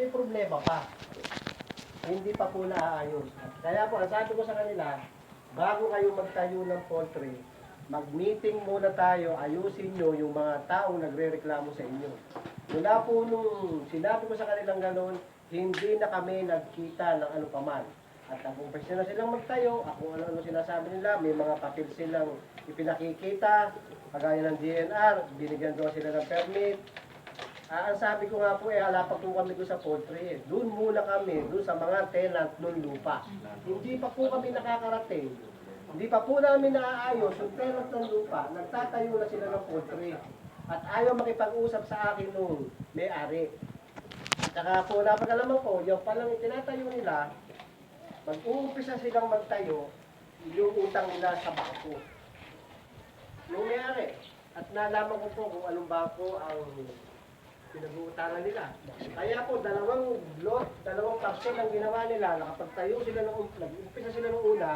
may problema pa. Hindi pa po naaayos. Kaya po, ang sabi ko sa kanila, bago kayo magtayo ng poultry, mag-meeting muna tayo, ayusin nyo yung mga taong nagre-reklamo sa inyo. Mula po nung sinabi ko sa kanilang gano'n, hindi na kami nagkita ng ano paman. At ang umpisa na silang magtayo, kung ano-ano sinasabi nila, may mga papel silang ipinakikita, kagaya ng DNR, binigyan daw sila ng permit. Ah, ang sabi ko nga po eh, hala pa po kami doon sa poultry eh. Doon muna kami, doon sa mga tenant ng lupa. Hindi pa po kami nakakarating. Hindi pa po namin naaayos yung tenant ng lupa. Nagtatayo na sila ng poultry. At ayaw makipag-usap sa akin nung may-ari. Saka po napagalaman ko, yung palang itinatayo nila, mag-uumpisa silang magtayo, yung utang nila sa bangko. Nung may-ari, at nalaman ko po kung anong bangko ang pinag-uutangan nila. Kaya po, dalawang lot, dalawang parcel ang ginawa nila, nakapagtayo sila ng nag-umpisa sila ng una,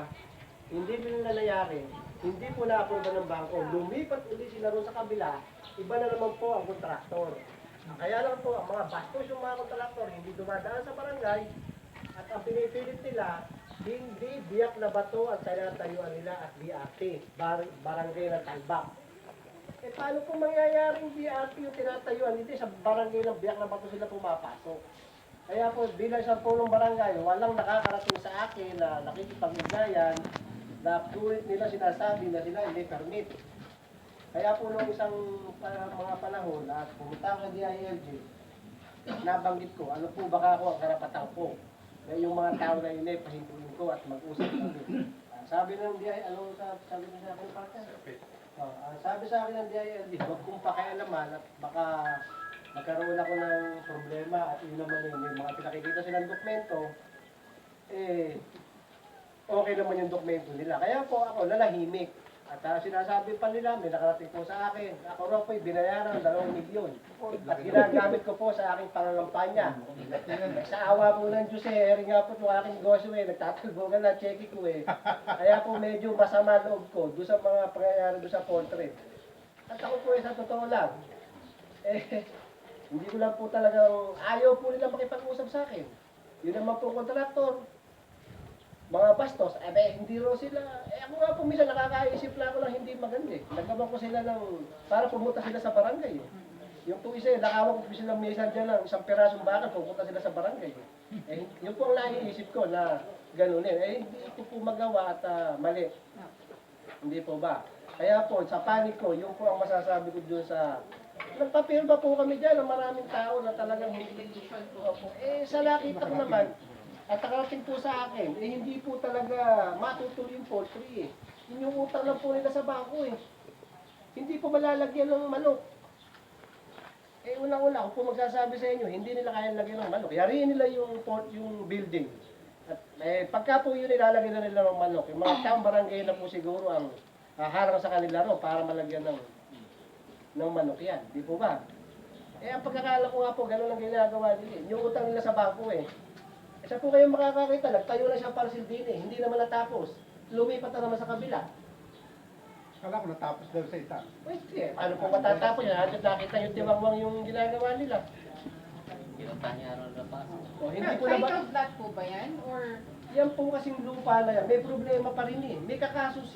hindi nila nangyari, hindi po na-approve ng bangko. Lumipat ulit sila ron sa kabila, iba na naman po ang kontraktor. Kaya lang po, ang mga bastos yung mga kontraktor, hindi dumadaan sa barangay, at ang pinipilit nila, hindi biyak na bato ang tinatayuan nila at BRT, bar, barangay ng Talbak. Eh paano kung mangyayaring BRT yung tinatayuan, hindi sa barangay ng biyak na bato sila pumapasok. Kaya po, bilang isang pulong barangay, walang nakakarating sa akin na nakikipag-ugnayan na sulit nila sinasabi na sila hindi permit. Kaya po nung isang pa- mga panahon at pumunta ako sa DILG, nabanggit ko, ano po baka ako ang karapatan ko. Na yung mga tao na yun eh, pahintuin ko at mag-usap kami. Ah, sabi ng DILG, ano sa, sabi niya sa akin? Oh, ang sabi sa akin ng DILG, huwag kong pakialaman at baka magkaroon ako ng problema at yun naman yun, yung mga pinakikita silang dokumento, eh, okay naman yung dokumento nila. Kaya po ako nanahimik. At ah, sinasabi pa nila, may nakarating po sa akin, ako raw po'y binayaran ng dalawang milyon. At ginagamit ko po sa aking pangangampanya. Sa awa po ng Diyos eh, rin nga po itong aking negosyo eh, nagtatalbogan na cheque ko eh. Kaya po medyo masama loob ko doon sa mga pangyayari doon sa portrait. At ako po eh, sa totoo lang, eh, hindi ko lang po talagang, ayaw po nila makipag-usap sa akin. Yun naman po kontraktor, mga bastos, eh, be, hindi ro sila, eh ako nga po minsan nakakaisip lang ako lang hindi maganda eh. Naggawa ko sila ng, para pumunta sila sa barangay eh. Yung po isa eh, nakawag ko sila minsan dyan ng isang pirasong bakal, pupunta sila sa barangay eh. Eh, yun po ang naiisip ko na ganun eh. Eh, hindi ko po magawa at ah, mali. Hindi po ba? Kaya po, sa panig ko, yung po ang masasabi ko doon sa... Nagpapirma po kami dyan ng maraming tao na talagang hindi... Eh, sa nakita ko naman, at nakarating po sa akin, eh hindi po talaga matutuloy yung poultry eh. Yun yung utang lang po nila sa bangko eh. Hindi po malalagyan ng manok. Eh unang-una, kung po magsasabi sa inyo, hindi nila kaya lagyan ng manok. Yariin nila yung port, yung building. At eh, pagka po yun ilalagyan na nila ng manok, yung mga taong barangay na po siguro ang haharang sa kanila ro para malagyan ng ng manok yan. Di po ba? Eh, ang pagkakala ko nga po, gano'n ang ginagawa nila. eh. Yung utang nila sa bangko eh. Eh, saan po kayo makakakita? Nagtayo na siyang parcel din eh. Hindi naman natapos. Lumipat na naman sa kabila. Kala ko natapos daw sa isa. Wait, eh, paano po matatapos yan? At nakita yung tiwangwang yung ginagawa nila. O, hindi po na ba? Lot po ba yan? Or Yan po kasing lupa na yan. May problema pa rin eh. May kakaso si